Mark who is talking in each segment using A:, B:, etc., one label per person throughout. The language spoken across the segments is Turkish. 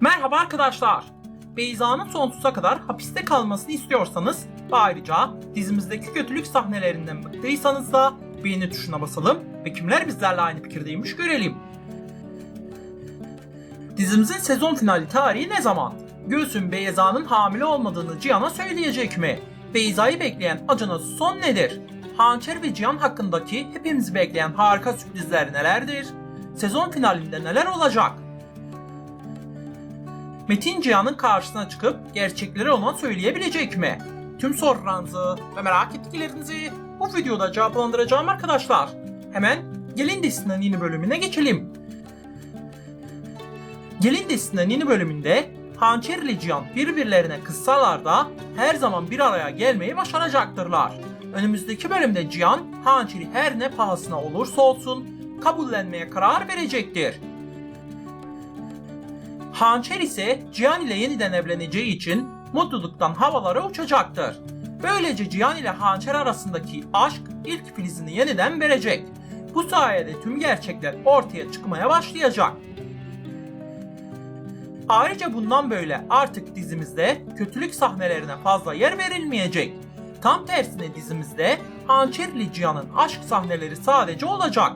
A: Merhaba arkadaşlar. Beyza'nın sonsuza kadar hapiste kalmasını istiyorsanız ve ayrıca dizimizdeki kötülük sahnelerinden bıktıysanız da beğeni tuşuna basalım ve kimler bizlerle aynı fikirdeymiş görelim. Dizimizin sezon finali tarihi ne zaman? Gülsüm Beyza'nın hamile olmadığını Cihan'a söyleyecek mi? Beyza'yı bekleyen acınası son nedir? Hançer ve Cihan hakkındaki hepimizi bekleyen harika sürprizler nelerdir? Sezon finalinde neler olacak? Metin Cihan'ın karşısına çıkıp gerçekleri ona söyleyebilecek mi? Tüm sorularınızı ve merak ettiklerinizi bu videoda cevaplandıracağım arkadaşlar. Hemen Gelin Dizisi'nin yeni bölümüne geçelim. Gelin Dizisi'nin yeni bölümünde Hançer ile Cihan birbirlerine kızsalar da her zaman bir araya gelmeyi başaracaktırlar. Önümüzdeki bölümde Cihan, Hançer'i her ne pahasına olursa olsun kabullenmeye karar verecektir. Hançer ise Cihan ile yeniden evleneceği için mutluluktan havalara uçacaktır. Böylece Cihan ile Hançer arasındaki aşk ilk filizini yeniden verecek. Bu sayede tüm gerçekler ortaya çıkmaya başlayacak. Ayrıca bundan böyle artık dizimizde kötülük sahnelerine fazla yer verilmeyecek. Tam tersine dizimizde Hançer ile Cihan'ın aşk sahneleri sadece olacak.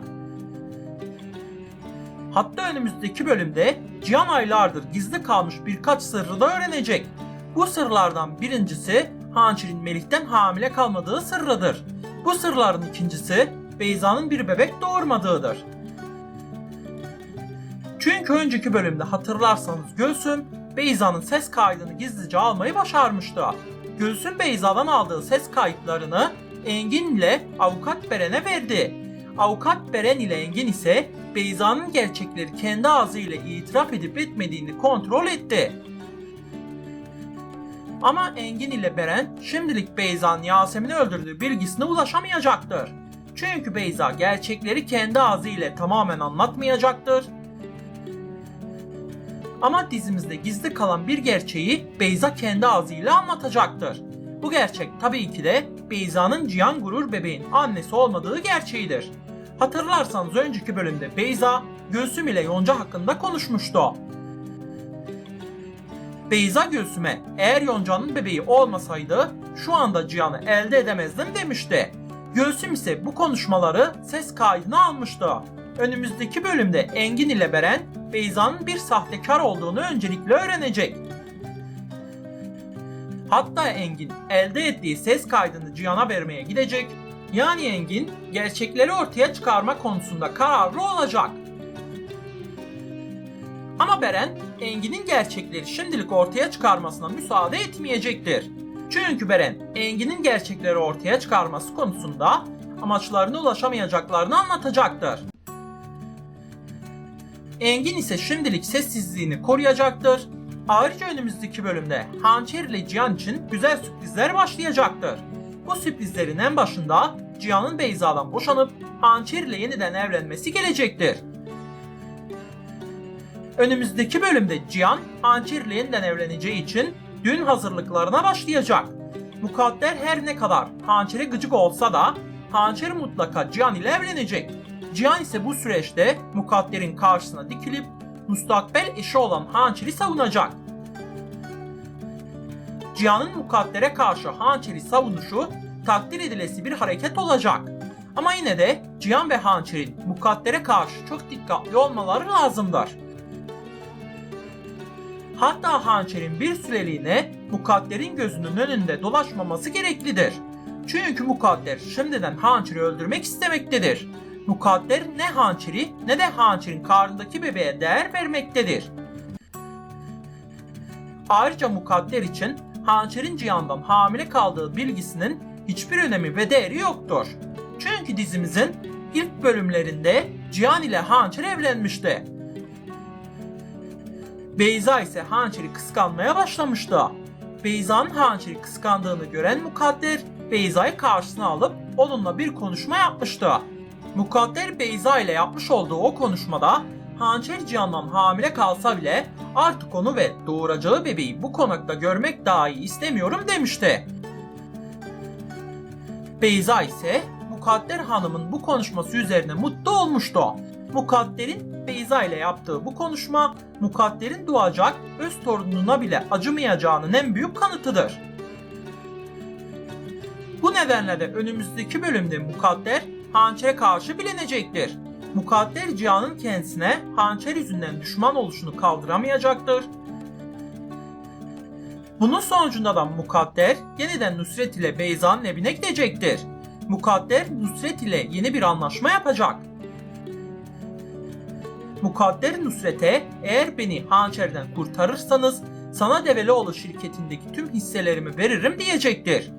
A: Hatta önümüzdeki bölümde Cihan aylardır gizli kalmış birkaç sırrı da öğrenecek. Bu sırlardan birincisi Hançer'in Melih'ten hamile kalmadığı sırrıdır. Bu sırların ikincisi Beyza'nın bir bebek doğurmadığıdır. Çünkü önceki bölümde hatırlarsanız Gülsüm, Beyza'nın ses kaydını gizlice almayı başarmıştı. Gülsüm Beyza'dan aldığı ses kayıtlarını Engin ile avukat Beren'e verdi. Avukat Beren ile Engin ise Beyza'nın gerçekleri kendi ağzıyla itiraf edip etmediğini kontrol etti. Ama Engin ile Beren şimdilik Beyza'nın Yasemin'i öldürdüğü bilgisine ulaşamayacaktır. Çünkü Beyza gerçekleri kendi ağzıyla tamamen anlatmayacaktır. Ama dizimizde gizli kalan bir gerçeği Beyza kendi ağzıyla anlatacaktır. Bu gerçek tabii ki de Beyza'nın Cihan Gurur bebeğin annesi olmadığı gerçeğidir. Hatırlarsanız önceki bölümde Beyza, Gülsüm ile Yonca hakkında konuşmuştu. Beyza Gülsüm'e eğer Yonca'nın bebeği olmasaydı şu anda Cihan'ı elde edemezdim demişti. Gülsüm ise bu konuşmaları ses kaydına almıştı. Önümüzdeki bölümde Engin ile Beren, Beyza'nın bir sahtekar olduğunu öncelikle öğrenecek. Hatta Engin elde ettiği ses kaydını Cihan'a vermeye gidecek. Yani Engin gerçekleri ortaya çıkarma konusunda kararlı olacak. Ama Beren, Engin'in gerçekleri şimdilik ortaya çıkarmasına müsaade etmeyecektir. Çünkü Beren, Engin'in gerçekleri ortaya çıkarması konusunda amaçlarına ulaşamayacaklarını anlatacaktır. Engin ise şimdilik sessizliğini koruyacaktır. Ayrıca önümüzdeki bölümde Hançer ile Cihan için güzel sürprizler başlayacaktır. Bu sürprizlerin en başında Cihan'ın Beyza'dan boşanıp Hançer ile yeniden evlenmesi gelecektir. Önümüzdeki bölümde Cihan, Hançer ile yeniden evleneceği için düğün hazırlıklarına başlayacak. Mukadder her ne kadar Hançer'e gıcık olsa da Hançer mutlaka Cihan ile evlenecek. Cihan ise bu süreçte Mukadder'in karşısına dikilip müstakbel eşi olan Hançer'i savunacak. Cihan'ın Mukadder'e karşı Hançer'i savunuşu takdir edilesi bir hareket olacak. Ama yine de Cihan ve Hançer'in Mukadder'e karşı çok dikkatli olmaları lazımdır. Hatta Hançer'in bir süreliğine Mukadder'in gözünün önünde dolaşmaması gereklidir. Çünkü Mukadder şimdiden Hançer'i öldürmek istemektedir. Mukadder ne Hançer'i ne de Hançer'in karnındaki bebeğe değer vermektedir. Ayrıca Mukadder için Hançer'in Cihan'dan hamile kaldığı bilgisinin hiçbir önemi ve değeri yoktur. Çünkü dizimizin ilk bölümlerinde Cihan ile Hançer evlenmişti. Beyza ise Hançer'i kıskanmaya başlamıştı. Beyza'nın Hançer'i kıskandığını gören Mukadder, Beyza'yı karşısına alıp onunla bir konuşma yapmıştı. Mukadder Beyza ile yapmış olduğu o konuşmada Hançer Cihan'dan hamile kalsa bile artık onu ve doğuracağı bebeği bu konakta görmek dahi istemiyorum demişti. Beyza ise Mukadder Hanım'ın bu konuşması üzerine mutlu olmuştu. Mukadder'in Beyza ile yaptığı bu konuşma Mukadder'in doğacak öz torununa bile acımayacağının en büyük kanıtıdır. Bu nedenle de önümüzdeki bölümde Mukadder hançere karşı bilinecektir. Mukadder Cihan'ın kendisine hançer yüzünden düşman oluşunu kaldıramayacaktır. Bunun sonucunda da Mukadder yeniden Nusret ile Beyza'nın evine gidecektir. Mukadder Nusret ile yeni bir anlaşma yapacak. Mukadder Nusret'e eğer beni hançerden kurtarırsanız sana Develioğlu şirketindeki tüm hisselerimi veririm diyecektir.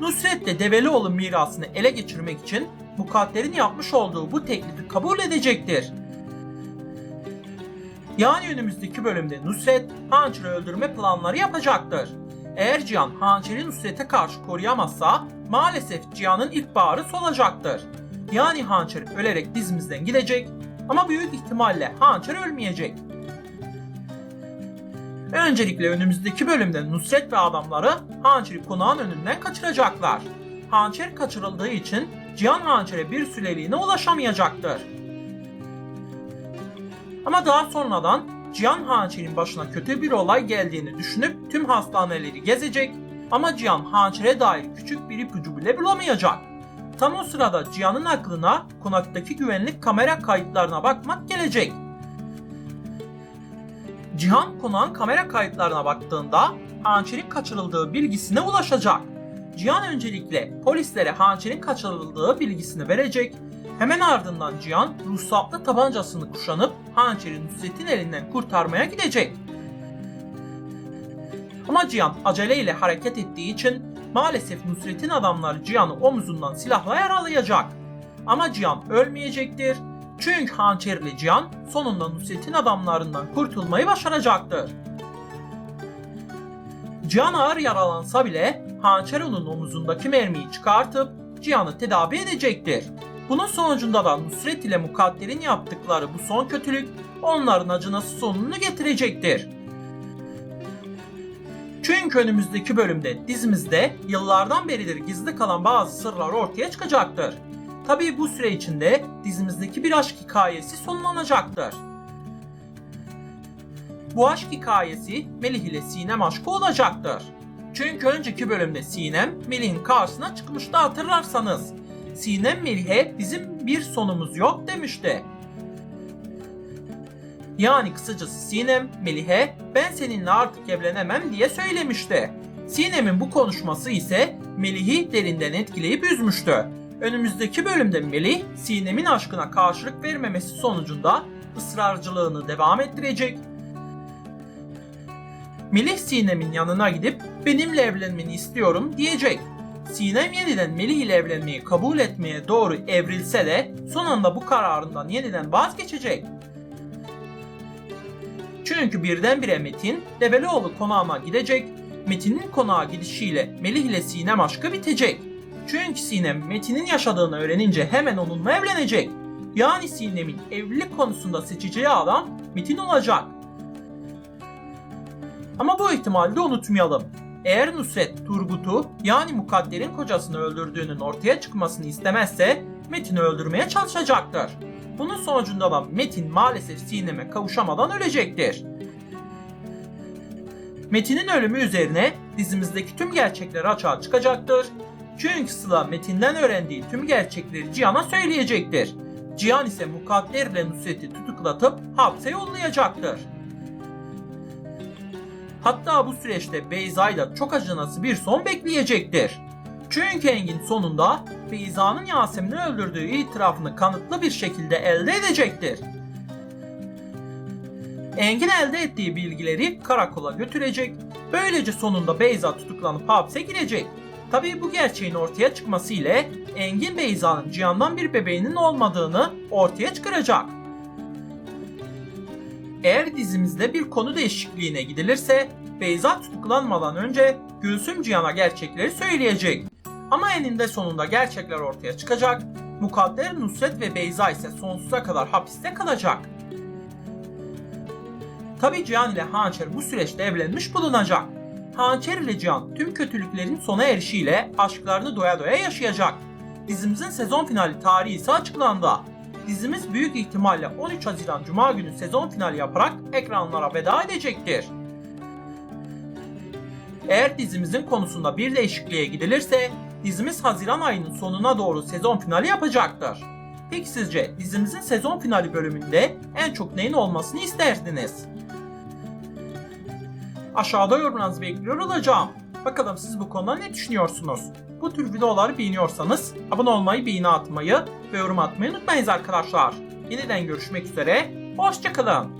A: Nusret de Develioğlu mirasını ele geçirmek için Mukadder'in yapmış olduğu bu teklifi kabul edecektir. Yani önümüzdeki bölümde Nusret Hançer'i öldürme planları yapacaktır. Eğer Cihan Hançer'i Nusret'e karşı koruyamazsa maalesef Cihan'ın ilk bağrı solacaktır. Yani Hançer ölerek dizimizden gidecek ama büyük ihtimalle Hançer ölmeyecek. Öncelikle önümüzdeki bölümde Nusret ve adamları Hançer'i konağın önünden kaçıracaklar. Hançer kaçırıldığı için Cihan Hançer'e bir süreliğine ulaşamayacaktır. Ama daha sonradan Cihan Hançer'in başına kötü bir olay geldiğini düşünüp tüm hastaneleri gezecek ama Cihan Hançer'e dair küçük bir ipucu bile bulamayacak. Tam o sırada Cihan'ın aklına konaktaki güvenlik kamera kayıtlarına bakmak gelecek. Cihan konağın kamera kayıtlarına baktığında Hançer'in kaçırıldığı bilgisine ulaşacak. Cihan öncelikle polislere Hançer'in kaçırıldığı bilgisini verecek. Hemen ardından Cihan ruhsatlı tabancasını kuşanıp Hançer'i Nusret'in elinden kurtarmaya gidecek. Ama Cihan aceleyle hareket ettiği için maalesef Nusret'in adamları Cihan'ı omuzundan silahla yaralayacak. Ama Cihan ölmeyecektir. Çünkü hançerli Cihan sonunda Nusret'in adamlarından kurtulmayı başaracaktır. Cihan ağır yaralansa bile hançer onun omuzundaki mermiyi çıkartıp Cihan'ı tedavi edecektir. Bunun sonucunda da Nusret ile Mukadder'in yaptıkları bu son kötülük onların acınası sonunu getirecektir. Çünkü önümüzdeki bölümde dizimizde yıllardan beridir gizli kalan bazı sırlar ortaya çıkacaktır. Tabii bu süre içinde dizimizdeki bir aşk hikayesi sonlanacaktır. Bu aşk hikayesi Melih ile Sinem aşkı olacaktır. Çünkü önceki bölümde Sinem Melih'in karşısına çıkmıştı hatırlarsanız. Sinem Melih'e bizim bir sonumuz yok demişti. Yani kısacası Sinem Melih'e ben seninle artık evlenemem diye söylemişti. Sinem'in bu konuşması ise Melih'i derinden etkileyip üzmüştü. Önümüzdeki bölümde Melih, Sinem'in aşkına karşılık vermemesi sonucunda ısrarcılığını devam ettirecek. Melih Sinem'in yanına gidip benimle evlenmeni istiyorum diyecek. Sinem yeniden Melih ile evlenmeyi kabul etmeye doğru evrilse de son anda bu kararından yeniden vazgeçecek. Çünkü birdenbire Metin Develioğlu konağına gidecek. Metin'in konağa gidişiyle Melih ile Sinem aşkı bitecek. Çünkü Sinem Metin'in yaşadığını öğrenince hemen onunla evlenecek. Yani Sinem'in evlilik konusunda seçeceği adam Metin olacak. Ama bu ihtimali de unutmayalım. Eğer Nusret Turgut'u yani Mukadder'in kocasını öldürdüğünün ortaya çıkmasını istemezse Metin'i öldürmeye çalışacaktır. Bunun sonucunda da Metin maalesef Sinem'e kavuşamadan ölecektir. Metin'in ölümü üzerine dizimizdeki tüm gerçekler açığa çıkacaktır. Çünkü Sıla Metin'den öğrendiği tüm gerçekleri Cihan'a söyleyecektir. Cihan ise Mukadder ile Nusret'i tutuklatıp hapse yollayacaktır. Hatta bu süreçte Beyza'yla çok acınası bir son bekleyecektir. Çünkü Engin sonunda Beyza'nın Yasemin'i öldürdüğü itirafını kanıtlı bir şekilde elde edecektir. Engin elde ettiği bilgileri karakola götürecek. Böylece sonunda Beyza tutuklanıp hapse girecek. Tabii bu gerçeğin ortaya çıkması ile Engin Beyza'nın Cihan'dan bir bebeğinin olmadığını ortaya çıkaracak. Eğer dizimizde bir konu değişikliğine gidilirse Beyza tutuklanmadan önce Gülsüm Cihan'a gerçekleri söyleyecek. Ama eninde sonunda gerçekler ortaya çıkacak. Mukadder Nusret ve Beyza ise sonsuza kadar hapiste kalacak. Tabi Cihan ile Hançer bu süreçte evlenmiş bulunacak. Hançer ile Cihan tüm kötülüklerin sona erişiyle aşklarını doya doya yaşayacak. Dizimizin sezon finali tarihi ise açıklandı. dizimiz büyük ihtimalle 13 Haziran Cuma günü sezon finali yaparak ekranlara veda edecektir. Eğer dizimizin konusunda bir değişikliğe gidilirse dizimiz Haziran ayının sonuna doğru sezon finali yapacaktır. Peki sizce dizimizin sezon finali bölümünde en çok neyin olmasını isterdiniz? Aşağıda yorumlarınızı bekliyor olacağım. Bakalım siz bu konuda ne düşünüyorsunuz? Bu tür videoları beğeniyorsanız abone olmayı, beğeni atmayı ve yorum atmayı unutmayınız arkadaşlar. Yeniden görüşmek üzere, hoşçakalın.